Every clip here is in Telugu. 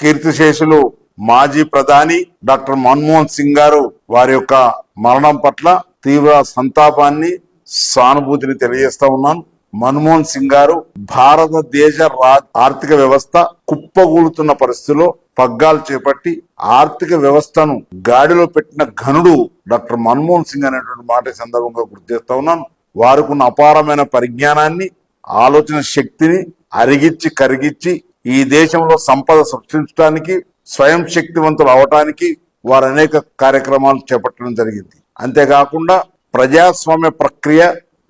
కీర్తిశేషులు మాజీ ప్రధాని డాక్టర్ మన్మోహన్ సింగ్ గారు వారి యొక్క మరణం పట్ల తీవ్ర సంతాపాన్ని సానుభూతిని తెలియజేస్తా ఉన్నాను మన్మోహన్ సింగ్ గారు భారతదేశ రా- ఆర్థిక వ్యవస్థ కుప్పగూలుతున్న పరిస్థితిలో పగ్గాలు చేపట్టి ఆర్థిక వ్యవస్థను గాడిలో పెట్టిన ఘనుడు డాక్టర్ మన్మోహన్ సింగ్ అనేటువంటి మాట సందర్భంగా గుర్తు చేస్తా ఉన్నాను వారికి ఉన్న అపారమైన పరిజ్ఞానాన్ని ఆలోచన శక్తిని అరిగిచ్చి కరిగిచ్చి ఈ దేశంలో సంపద సృష్టించడానికి స్వయం శక్తివంతులు అవటానికి వారు అనేక కార్యక్రమాలు చేపట్టడం జరిగింది. అంతేకాకుండా ప్రజాస్వామ్య ప్రక్రియ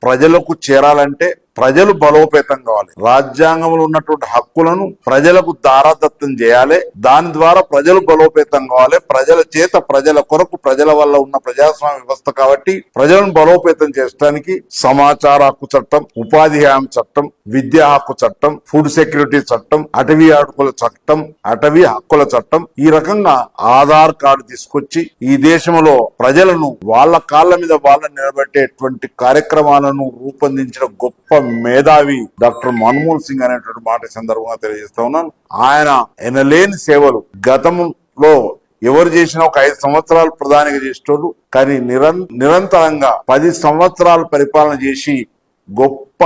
ప్రజలకు చేరాలంటే ప్రజలు బలోపేతం కావాలి. రాజ్యాంగంలో ఉన్నటువంటి హక్కులను ప్రజలకు దారాదత్తం చేయాలి. దాని ద్వారా ప్రజలు బలోపేతం కావాలి. ప్రజల చేత ప్రజల కొరకు ప్రజల వల్ల ఉన్న ప్రజాస్వామ్య వ్యవస్థ కాబట్టి ప్రజలను బలోపేతం చేయడానికి సమాచార హక్కు చట్టం ఉపాధి హామీ చట్టం విద్యా హక్కు చట్టం ఫుడ్ సెక్యూరిటీ చట్టం అటవీ హక్కుల చట్టం అటవీ హక్కుల చట్టం ఈ రకంగా ఆధార్ కార్డు తీసుకొచ్చి ఈ దేశంలో ప్రజలను వాళ్ళ కాళ్ళ మీద వాళ్ళని నిలబెట్టేటువంటి కార్యక్రమాలను రూపొందించిన గొప్ప మేధావి డాక్టర్ మన్మోహన్ సింగ్ అనేటువంటి మాట సందర్భంగా తెలియజేస్తా ఉన్నాను. ఆయన ఎనలేని సేవలు గతంలో ఎవరు చేసినా ఒక ఐదు సంవత్సరాలు ప్రధానిగా చేసేటోళ్ళు కానీ నిరం నిరంతరంగా పది సంవత్సరాలు పరిపాలన చేసి గొప్ప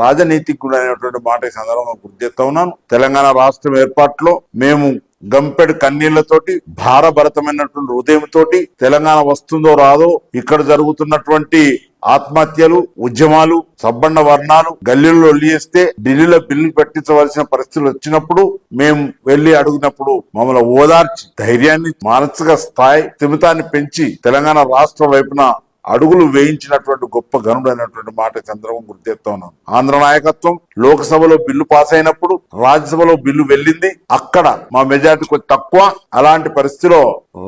రాజనీతికుడు అనేటువంటి మాట సందర్భంగా గుర్తు చేస్తా ఉన్నాను. తెలంగాణ రాష్ట్రం ఏర్పాటులో మేము గంపెడు కన్నీళ్ళతోటి భారభరతమైనటువంటి హృదయంతో తెలంగాణ వస్తుందో రాదో ఇక్కడ జరుగుతున్నటువంటి ఆత్మహత్యలు ఉద్యమాలు సబ్బండ వర్ణాలు గల్లీల్లో చేస్తే ఢిల్లీలో బిల్లు పెట్టించవలసిన పరిస్థితులు వచ్చినప్పుడు మేము వెళ్ళి అడిగినప్పుడు మమ్మల్ని ఓదార్చి ధైర్యాన్ని మానసిక స్థాయి స్థిమితాన్ని పెంచి తెలంగాణ రాష్ట్ర వైపున అడుగులు వేయించినటువంటి గొప్ప గనుడు అనేటువంటి మాట చంద్రబాబు సందర్భం గుర్తెత్తా ఉన్నాను. ఆంధ్ర నాయకత్వం లోక్సభలో బిల్లు పాస్ అయినప్పుడు రాజ్యసభలో బిల్లు వెళ్ళింది. అక్కడ మా మెజార్టీ కొంచెం తక్కువ. అలాంటి పరిస్థితిలో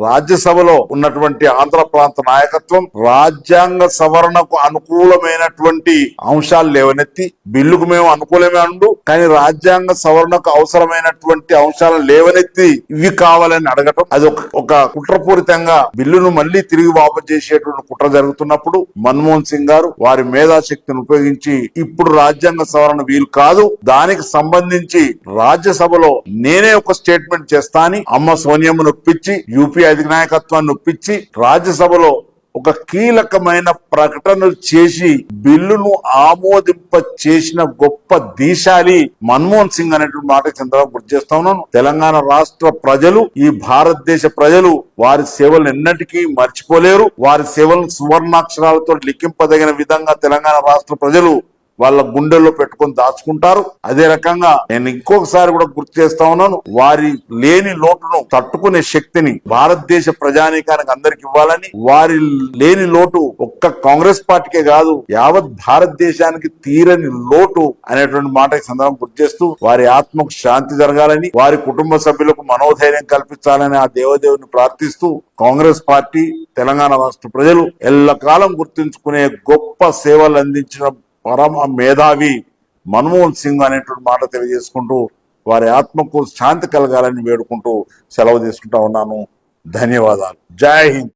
రాజ్యసభలో ఉన్నటువంటి ఆంధ్ర ప్రాంత నాయకత్వం రాజ్యాంగ సవరణకు అనుకూలమైనటువంటి అంశాలు లేవనెత్తి బిల్లుకు మేము అనుకూలమే అండు. కానీ రాజ్యాంగ సవరణకు అవసరమైనటువంటి అంశాలను లేవనెత్తి ఇవి కావాలని అడగటం అది ఒక కుట్రపూరితంగా బిల్లును మళ్ళీ తిరిగి వాపసు చేసేటువంటి కుట్ర జరుగుతున్నప్పుడు మన్మోహన్ సింగ్ గారు వారి మేధాశక్తిని ఉపయోగించి ఇప్పుడు రాజ్యాంగ సవరణ వీలు కాదు దానికి సంబంధించి రాజ్యసభలో నేనే ఒక స్టేట్మెంట్ చేస్తా అని అమ్మ సోనియమ్మ నొప్పించి యూపీ అధినాయకత్వాన్ని నొప్పించి రాజ్యసభలో ఒక కీలకమైన ప్రకటనలు చేసి బిల్లును ఆమోదింప చేసిన గొప్ప దీశాలి మన్మోహన్ సింగ్ అనేటువంటి మాట చంద్రబాబు గుర్తు చేస్తా ఉన్నాను. తెలంగాణ రాష్ట్ర ప్రజలు ఈ భారతదేశ ప్రజలు వారి సేవలు ఎన్నటికీ మర్చిపోలేరు. వారి సేవలను సువర్ణాక్షరాలతో లిఖింపదగిన విధంగా తెలంగాణ రాష్ట్ర ప్రజలు వాళ్ళ గుండెల్లో పెట్టుకొని దాచుకుంటారు. అదే రకంగా నేను ఇంకొకసారి కూడా గుర్తు చేస్తా ఉన్నాను. వారి లేని లోటును తట్టుకునే శక్తిని భారతదేశ ప్రజానీకానికి అందరికి ఇవ్వాలని వారి లేని లోటు ఒక్క కాంగ్రెస్ పార్టీకే కాదు యావత్ భారతదేశానికి తీరని లోటు అనేటువంటి మాట ఈ సందర్భం గుర్తు చేస్తూ వారి ఆత్మకు శాంతి జరగాలని వారి కుటుంబ సభ్యులకు మనోధైర్యం కల్పించాలని ఆ దేవదేవుని ప్రార్థిస్తూ కాంగ్రెస్ పార్టీ తెలంగాణ రాష్ట్ర ప్రజలు ఎల్లకాలం గుర్తుంచుకునే గొప్ప సేవలు అందించిన పరమ మేధావి మన్మోహన్ సింగ్ అనేటువంటి మాట తెలియజేసుకుంటూ వారి ఆత్మకు శాంతి కలగాలని వేడుకుంటూ సెలవు తీసుకుంటా ఉన్నాను. ధన్యవాదాలు. జై హింద్.